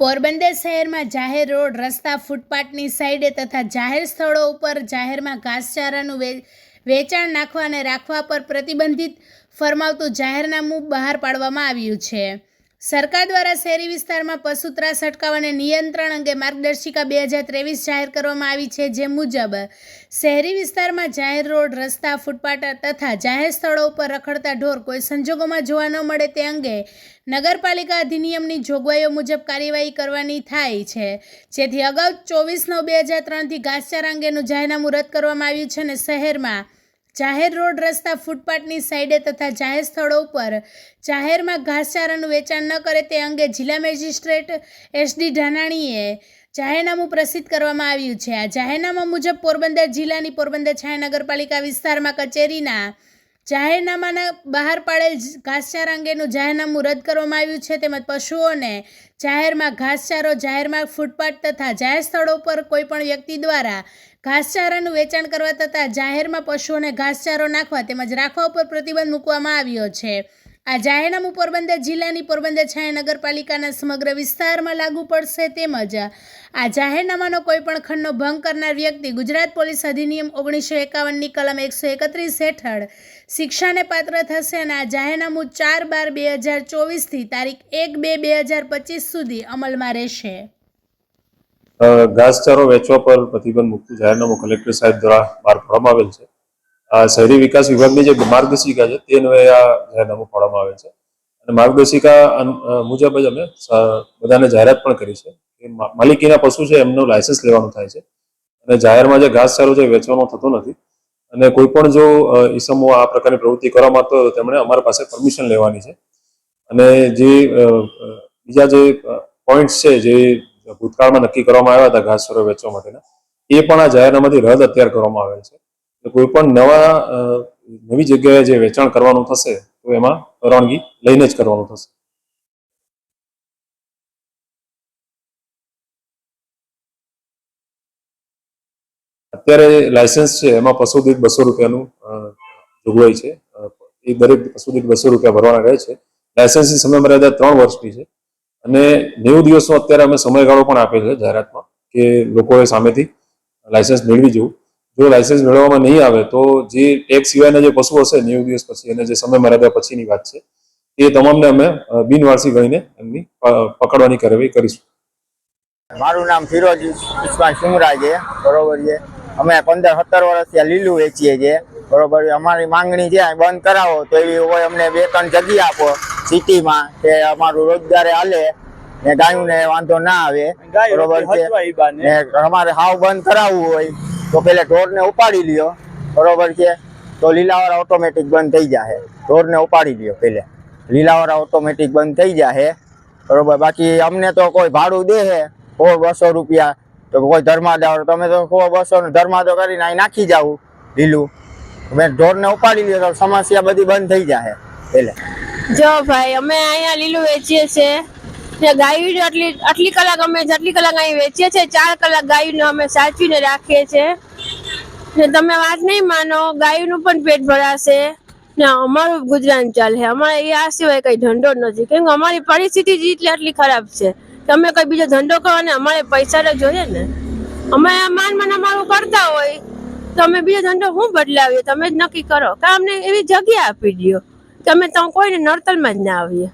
પોરબંદર શહેરમાં જાહેર રોડ, રસ્તા, ફૂટપાથની સાઈડે તથા જાહેર સ્થળો ઉપર જાહેરમાં ઘાસચારાનું વે, વેચાણ નાખવા અને રાખવા પર પ્રતિબંધિત ફરમાવતું જાહેરનામું બહાર પાડવામાં આવ્યું છે. સરકાર દ્વારા શહેરી વિસ્તારમાં પશુ ત્રાસ અટકાવવા અને નિયંત્રણ અંગે માર્ગદર્શિકા બે હજાર ત્રેવીસ જાહેર કરવામાં આવી છે, જે મુજબ શહેરી વિસ્તારમાં જાહેર રોડ, રસ્તા ફૂટપાથ તથા જાહેર સ્થળો ઉપર રખડતા ઢોર કોઈ સંજોગોમાં જોવા ન મળે તે અંગે નગરપાલિકા અધિનિયમની જોગવાઈઓ મુજબ કાર્યવાહી કરવાની થાય છે. જેથી અગાઉ ચોવીસ નવ બે હજાર ત્રણથી ઘાસચારા અંગેનું જાહેરનામું રદ કરવામાં આવ્યું છે અને શહેરમાં જાહેર રોડ રસ્તા ફૂટપાથની સાઈડે તથા જાહેર સ્થળો ઉપર જાહેરમાં ઘાસચારાનું વેચાણ ન કરે તે અંગે જિલ્લા મેજિસ્ટ્રેટ એસડી ઢાનાણીએ જાહેરનામું પ્રસિદ્ધ કરવામાં આવ્યું છે. આ જાહેરનામા મુજબ પોરબંદર જિલ્લાની પોરબંદર છાયા નગરપાલિકા વિસ્તારમાં કચેરીના જાહેરનામાના બહાર પાડેલ ઘાસચારા અંગેનું જાહેરનામું રદ કરવામાં આવ્યું છે. તેમજ પશુઓને જાહેરમાં ઘાસચારો, જાહેરમાં ફૂટપાથ તથા જાહેર સ્થળો પર કોઈપણ વ્યક્તિ દ્વારા ઘાસચારાનું વેચાણ કરવા તથા જાહેરમાં પશુઓને ઘાસચારો નાખવા તેમજ રાખવા ઉપર પ્રતિબંધ મૂકવામાં આવ્યો છે. આ જાહેરનામું પોરબંદર જિલ્લાની પોરબંદર છાયા નગરપાલિકાના સમગ્ર વિસ્તારમાં લાગુ પડશે તેમજ આ જાહેરનામાનો કોઈપણ ખંડનો ભંગ કરનાર વ્યક્તિ ગુજરાત પોલીસ અધિનિયમ ઓગણીસો એકાવનની કલમ એકસો એકત્રીસ હેઠળ શિક્ષાને પાત્ર થશે અને આ જાહેરનામું ચાર બાર બે હજાર ચોવીસથી તારીખ એક બે બે હજાર પચીસ સુધી અમલમાં રહેશે. ઘાસચારો વેચવા પર પ્રતિબંધ મૂકતું જાહેરનામું કલેક્ટર સાહેબ દ્વારા બહાર પાડવામાં આવેલ છે. શહેરી વિકાસ વિભાગની જે માર્ગદર્શિકા છે, તે અન્વયે આ જાહેરનામું પાડવામાં આવે છે. અને માર્ગદર્શિકા મુજબ જ અમે બધાને જાહેરાત પણ કરી છે કે માલિકીના પશુ છે, એમનું લાયસન્સ લેવાનું થાય છે. અને જાહેરમાં જે ઘાસચારો છે વેચવાનો થતો નથી. અને કોઈ પણ જો ઈસમો આ પ્રકારની પ્રવૃત્તિ કરવા માંગતો હોય તેમણે અમારા પાસે પરમિશન લેવાની છે. અને જે બીજા જે પોઈન્ટ્સ છે, જે ભૂતકાળમાં નક્કી કરવામાં આવ્યા હતા ઘાસચારો વેચવા માટેના, એ પણ આ જાહેરનામાથી રદ અત્યારે કરવામાં આવેલ છે. કોઈ પણ નવા નવી જગ્યાએ જે વેચાણ કરવાનું થશે, તો એમાં પરવાનગી લઈને જ કરવાનું થશે. અત્યારે લાયસન્સ છે, એમાં પશુ દીઠ બસો રૂપિયાનું જોગવાઈ છે. એ દરેક પશુ દીઠ બસો રૂપિયા ભરવાના રહે છે. લાયસન્સની સમય મર્યાદા ત્રણ વર્ષની છે. અને નેવું દિવસનો અત્યારે અમે સમયગાળો પણ આપેલ છે જાહેરાતમાં, કે લોકોએ સામેથી લાયસન્સ મેળવી જવું. જો લાયસન્સ મેળવવામાં નહીં આવે તો જે ટેક્સ સિવાયના જે પશુ હશે નેવું દિવસ પછી અને જે સમય મર્યાદા પછીની વાત છે એ તમામને અમે બિનવારસી ગણીને એમની પકડવાની કાર્યવાહી કરીશું. મારું નામ ફિરોજ ઉસ્માન સુમરા છે બરોબર છે. અમે પંદર સત્તર વર્ષથી ત્યાં લીલું વેચીએ છીએ બરોબર અમારી માંગણી છે બંધ કરાવો તો એવી હોય અમને બે ત્રણ જગ્યા આપો સિટીમાં કે અમારું રોજગારે હાલે ને ગાયું ને વાંધો ના આવે બરોબર છે. અમારે હાવ બંધ કરાવવું હોય તો પેલા ઢોરને ઉપાડી લ્યો, બરોબર છે? તો લીલાવાળા ઓટોમેટિક બંધ થઈ જશે ઢોરને ઉપાડી લ્યો પેલે. લીલાવાળા ઓટોમેટિક બંધ થઈ જશે બરોબર? બાકી અમને તો કોઈ ભાડું દે હે સો બસો રૂપિયા. તો કોઈ ધર્માદા તમે તો સો બસો ધર્માદો કરીને અહીં નાખી જાવ, લીલું. મેં ઢોરને ઉપાડી લ્યો તો સમસ્યા બધી બંધ થઈ જશે પેલે. જો ભાઈ, અમે અહીંયા લીલું વેચીએ છીએ. ગાયું આટલી આટલી કલાક અમે જેટલી કલાક અહીં વેચીએ છીએ, ચાર કલાક ગાયને અમે સાચવીને રાખીએ છીએ. ને તમે વાત નહીં માનો, ગાયનું પણ પેટ ભરાશે. ને અમારું ગુજરાન ચાલે. અમારે એ આ સિવાય કઈ ધંધો નથી. કેમ કે અમારી પરિસ્થિતિ જ એટલી આટલી ખરાબ છે. તમે કઈ બીજો ધંધો કરો ને અમારે પૈસા તો જોઈએ ને. અમે માન માન અમારું કરતા હોય. તો અમે બીજો ધંધો શું બદલાવીએ? તમે જ નક્કી કરો. કે અમને એવી જગ્યા આપી દો તમે તો કોઈને નડતરમાં જ ના આવીએ.